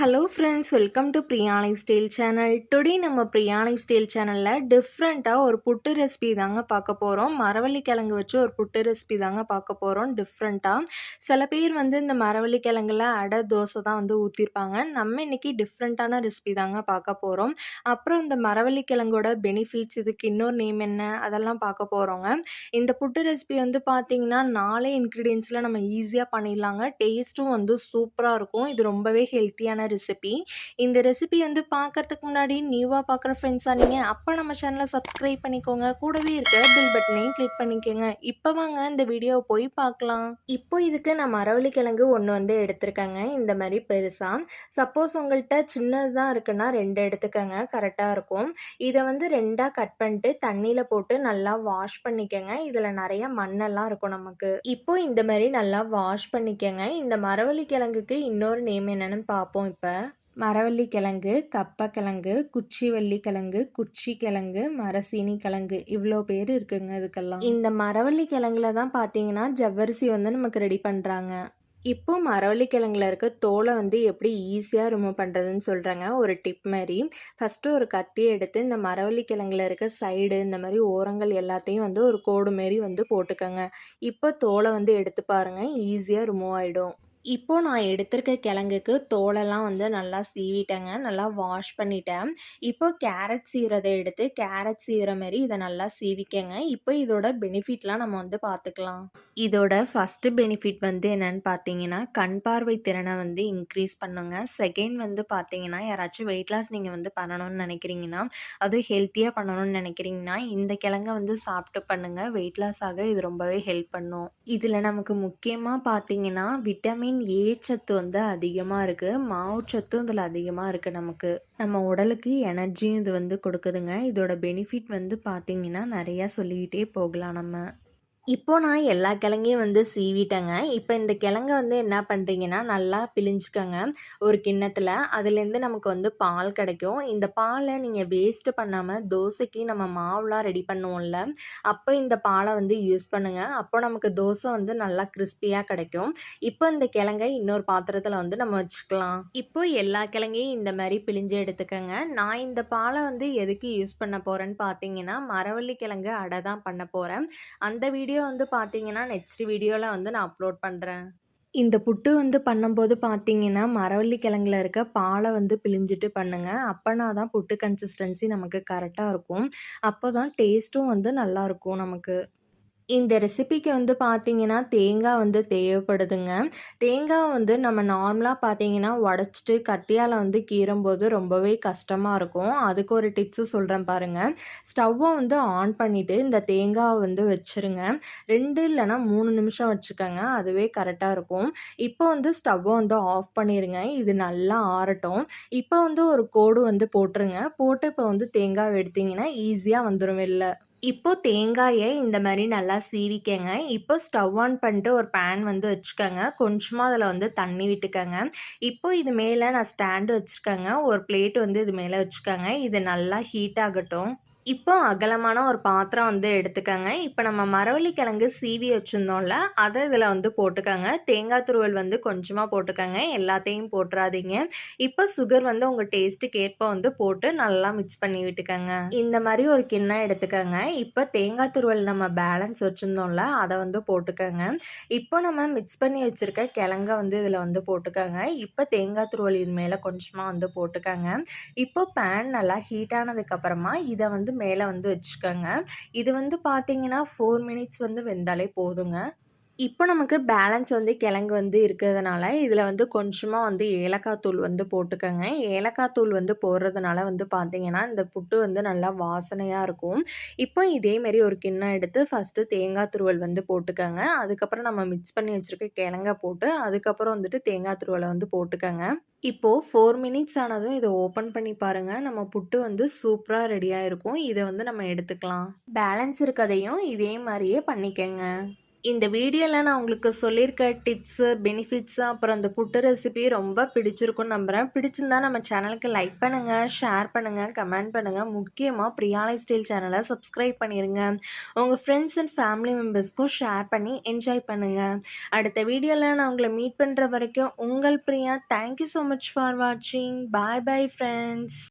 Hello friends welcome to Priya lifestyle channel today நம்ம Priya life style சேனலில் டிஃப்ரெண்ட்டாக ஒரு புட்டு ரெசிபி தாங்க பார்க்க போகிறோம் மரவள்ளி கிழங்கு வச்சு ஒரு புட்டு ரெசிபி தாங்க பார்க்க போகிறோம் டிஃப்ரெண்ட்டாக சில பேர் வந்து இந்த மரவள்ளி கிழங்குல அடை தோசை தான் வந்து ஊற்றிருப்பாங்க நம்ம இன்னைக்கு டிஃப்ரெண்ட்டான ரெசிபி தாங்க பார்க்க போகிறோம் அப்புறம் இந்த மரவள்ளி கிழங்கோட பெனிஃபிட்ஸ் இதுக்கு இன்னொரு நேம் என்ன? அதெல்லாம் பார்க்க போகிறோங்க இந்த புட்டு ரெசிபி வந்து பார்த்தீங்கன்னா நாலே இன்க்ரீடியன்ஸில் நம்ம ஈஸியாக பண்ணிடலாங்க. டேஸ்ட்டும் வந்து சூப்பராக இருக்கும். இது ரொம்பவே ஹெல்த்தியான ரெசிபி இந்த ரெசிபி வந்து பார்க்கறதுக்கு முன்னாடி நியூவாக பார்க்குற ஃப்ரெண்ட்ஸாக நீங்கள் அப்போ நம்ம சேனலை சப்ஸ்கிரைப் பண்ணிக்கோங்க. கூடவே இருக்க பில் பட்டனையும் கிளிக் பண்ணிக்கோங்க. இப்போ வாங்க இந்த வீடியோவை போய் பார்க்கலாம் இப்போ இதுக்கு நான் மரவள்ளி கிழங்கு ஒன்று வந்து எடுத்திருக்கேங்க. இந்த மாதிரி பெருசாக சப்போஸ் உங்கள்கிட்ட சின்னது தான் இருக்குன்னா ரெண்டு எடுத்துக்கோங்க. கரெக்டாக இருக்கும். இதை வந்து ரெண்டாக கட் பண்ணிட்டு தண்ணியில் போட்டு நல்லா வாஷ் பண்ணிக்கோங்க. இதில் நிறைய மண்ணெல்லாம் இருக்கும் நமக்கு. இப்போ இந்த மாதிரி நல்லா வாஷ் பண்ணிக்கோங்க. இந்த மரவள்ளி கிழங்குக்கு இன்னொரு நேம் என்னன்னு பார்ப்போம். இப்போ மரவள்ளி கிழங்கு கப்பக்கிழங்கு குச்சிவள்ளி கிழங்கு குச்சி கிழங்கு மரசீனி கிழங்கு இவ்வளோ பேர் இருக்குங்க இதுக்கெல்லாம். இந்த மரவள்ளி கிழங்குல தான் பார்த்தீங்கன்னா ஜவ்வரிசி வந்து நமக்கு ரெடி பண்ணுறாங்க இப்போ மரவள்ளி கிழங்குல இருக்க தோலை வந்து எப்படி ஈஸியாக ரிமூவ் பண்ணுறதுன்னு சொல்கிறாங்க ஒரு டிப் மாதிரி ஃபஸ்ட்டு ஒரு கத்தியை எடுத்து இந்த மரவள்ளி கிழங்குல இருக்க சைடு இந்த மாதிரி ஓரங்கள் எல்லாத்தையும் வந்து ஒரு கோடு மாரி வந்து போட்டுக்கோங்க. இப்போ தோலை வந்து எடுத்து பாருங்கள் ஈஸியாக ரிமூவ் ஆகிடும் இப்போது நான் எடுத்திருக்க கிழங்குக்கு தோலெல்லாம் வந்து நல்லா சீவிட்டேங்க. நல்லா வாஷ் பண்ணிட்டேன். இப்போ கேரட் சீவிரதை எடுத்து கேரட் சீவிற மாதிரி இதை நல்லா சீவிக்கங்க. இப்போ இதோட பெனிஃபிட்லாம் நம்ம வந்து பார்த்துக்கலாம் இதோட ஃபஸ்ட்டு பெனிஃபிட் வந்து என்னன்னு பார்த்தீங்கன்னா கண் பார்வை திறனை வந்து இன்க்ரீஸ் பண்ணுங்க. செகண்ட் வந்து பார்த்தீங்கன்னா யாராச்சும் வெயிட் லாஸ் நீங்கள் வந்து பண்ணணும்னு நினைக்கிறீங்கன்னா அதுவும் ஹெல்த்தியாக பண்ணணும்னு நினைக்கிறீங்கன்னா இந்த கிழங்கை வந்து சாப்பிட்டு பண்ணுங்கள் வெயிட் லாஸ் ஆக இது ரொம்பவே ஹெல்ப் பண்ணும். இதில் நமக்கு முக்கியமாக பார்த்தீங்கன்னா விட்டமின் விட்டமின் ஏ சத்து வந்து அதிகமாக இருக்குது மாவுச்சத்தும் இதில் அதிகமாக இருக்குது நமக்கு. நம்ம உடலுக்கு எனர்ஜியும் இது வந்து கொடுக்குதுங்க. இதோட பெனிஃபிட் வந்து பார்த்திங்கன்னா நிறையா சொல்லிக்கிட்டே போகலாம் நம்ம. இப்போ நான் எல்லா கிழங்கையும் வந்து சீவிட்டேங்க. இப்போ இந்த கிழங்க வந்து என்ன பண்ணுறீங்கன்னா நல்லா பிழிஞ்சுக்கோங்க. ஒரு கிண்ணத்தில். அதுலேருந்து நமக்கு வந்து பால் கிடைக்கும். இந்த பாலை நீங்கள் வேஸ்ட்டு பண்ணாமல் தோசைக்கு நம்ம மாவுலாம் ரெடி பண்ணுவோம்ல அப்போ இந்த பாலை வந்து யூஸ் பண்ணுங்கள் அப்போ நமக்கு தோசை வந்து நல்லா கிறிஸ்பியாக கிடைக்கும். இப்போ இந்த கிழங்கை இன்னொரு பாத்திரத்தில் வந்து நம்ம வச்சுக்கலாம். இப்போ எல்லா கிழங்கையும் இந்த மாதிரி பிழிஞ்சு எடுத்துக்கோங்க. நான் இந்த பாலை வந்து எதுக்கு யூஸ் பண்ண போகிறேன்னு பார்த்தீங்கன்னா மரவள்ளி கிழங்கு அடை தான் பண்ண போகிறேன் அந்த வீடியோ வந்து பார்த்தீங்கன்னா நெக்ஸ்ட் வீடியோவில் வந்து நான் அப்லோட் பண்ணுறேன் இந்த புட்டு வந்து பண்ணும்போது பார்த்தீங்கன்னா மரவள்ளி கிழங்குல இருக்க பாலை வந்து பிழிஞ்சிட்டு பண்ணுங்கள் அப்போனா தான் புட்டு கன்சிஸ்டன்சி நமக்கு கரெக்டாக இருக்கும். அப்போ தான் டேஸ்ட்டும் வந்து நல்லாயிருக்கும் நமக்கு. இந்த ரெசிபிக்கு வந்து பார்த்தீங்கன்னா தேங்காய் வந்து தேவைப்படுதுங்க. தேங்காய் வந்து நம்ம நார்மலாக பார்த்தீங்கன்னா உடச்சிட்டு கத்தியால் வந்து கீறும்போது ரொம்பவே கஷ்டமாக இருக்கும். அதுக்கு ஒரு டிப்ஸு சொல்கிறேன் பாருங்கள் ஸ்டவ்வை வந்து ஆன் பண்ணிவிட்டு இந்த தேங்காவை வந்து வச்சுருங்க. ரெண்டு இல்லைனா மூணு நிமிஷம் வச்சுக்கோங்க. அதுவே கரெக்டாக இருக்கும். இப்போ வந்து ஸ்டவ்வை வந்து ஆஃப் பண்ணிடுங்க இது நல்லா ஆறட்டும். இப்போ வந்து ஒரு கோடு வந்து போட்டுருங்க. போட்டு இப்போ வந்து தேங்காய் எடுத்திங்கன்னா ஈஸியாக வந்துடும் வெளில. இப்போ தேங்காயை இந்த மாதிரி நல்லா சீவிக்கங்க. இப்போ ஸ்டவ் ஆன் பண்ணிட்டு ஒரு பேன் வந்து வச்சுக்கோங்க. கொஞ்சமாக அதில் வந்து தண்ணி விட்டுக்கோங்க. இப்போ இது மேலே நான் ஸ்டாண்டு வச்சுருக்கேங்க. ஒரு பிளேட் வந்து இது மேலே வச்சுக்கோங்க. இது நல்லா ஹீட் ஆகட்டும். இப்போ அகலமான ஒரு பாத்திரம் வந்து எடுத்துக்கோங்க. இப்போ நம்ம மரவள்ளி கிழங்கு சீவி வச்சுருந்தோம்ல அதை இதில் வந்து போட்டுக்கோங்க. தேங்காய் துருவல் வந்து கொஞ்சமாக போட்டுக்கோங்க. எல்லாத்தையும் போட்டுறாதீங்க. இப்போ சுகர் வந்து உங்கள் டேஸ்ட்டுக்கு ஏற்ப வந்து போட்டு நல்லா மிக்ஸ் பண்ணி விட்டுக்கோங்க. இந்த மாதிரி ஒரு கிண்ணம் எடுத்துக்கோங்க. இப்போ தேங்காய் துருவல் நம்ம பேலன்ஸ் வச்சுருந்தோம்ல அதை வந்து போட்டுக்கோங்க. இப்போ நம்ம மிக்ஸ் பண்ணி வச்சுருக்க கிழங்க வந்து இதில் வந்து போட்டுக்கோங்க. இப்போ தேங்காய் துருவல் இது மேலே கொஞ்சமாக வந்து போட்டுக்கோங்க. இப்போ பேன் நல்லா ஹீட் ஆனதுக்கப்புறமா இதை வந்து வந்து மேலே வந்து வச்சுக்கோங்க. இது வந்து பார்த்தீங்கன்னா ஃபோர் மினிட்ஸ் வந்து வெந்தாலே போதுங்க. இப்போ நமக்கு பேலன்ஸ் வந்து கிழங்கு வந்து இருக்கிறதுனால இதில் வந்து கொஞ்சமாக வந்து ஏலக்காய் தூள் வந்து போட்டுக்கோங்க. ஏலக்காய் தூள் வந்து போடுறதுனால வந்து பார்த்திங்கன்னா இந்த புட்டு வந்து நல்லா வாசனையாக இருக்கும். இப்போ இதேமாரி ஒரு கிண்ணம் எடுத்து ஃபஸ்ட்டு தேங்காய் துருவல் வந்து போட்டுக்கோங்க. அதுக்கப்புறம் நம்ம மிக்ஸ் பண்ணி வச்சுருக்க கிழங்க போட்டு அதுக்கப்புறம் வந்துட்டு தேங்காய் துருவலை வந்து போட்டுக்கோங்க. இப்போது ஃபோர் மினிட்ஸ் ஆனதும் இதை ஓப்பன் பண்ணி பாருங்கள் நம்ம புட்டு வந்து சூப்பராக ரெடியாக இருக்கும். இதை வந்து நம்ம எடுத்துக்கலாம். பேலன்ஸ் இருக்கதையும் இதே மாதிரியே பண்ணிக்கோங்க. இந்த வீடியோவில் நான் உங்களுக்கு சொல்லியிருக்க டிப்ஸு, பெனிஃபிட்ஸு அப்புறம் அந்த புட்டு ரெசிபி ரொம்ப பிடிச்சிருக்கும்னு நம்புகிறேன் பிடிச்சிருந்தா நம்ம சேனலுக்கு லைக் பண்ணுங்கள் ஷேர் பண்ணுங்கள் கமெண்ட் பண்ணுங்கள் முக்கியமாக பிரியாலை ஸ்டைல் சேனலை சப்ஸ்கிரைப் பண்ணிடுங்க உங்கள் ஃப்ரெண்ட்ஸ் அண்ட் ஃபேமிலி மெம்பர்ஸ்க்கும் ஷேர் பண்ணி என்ஜாய் பண்ணுங்கள் அடுத்த வீடியோவில் நான் உங்களை மீட் பண்ணுற வரைக்கும் உங்கள் Priya. Thank you so much for வாட்சிங். Bye bye friends.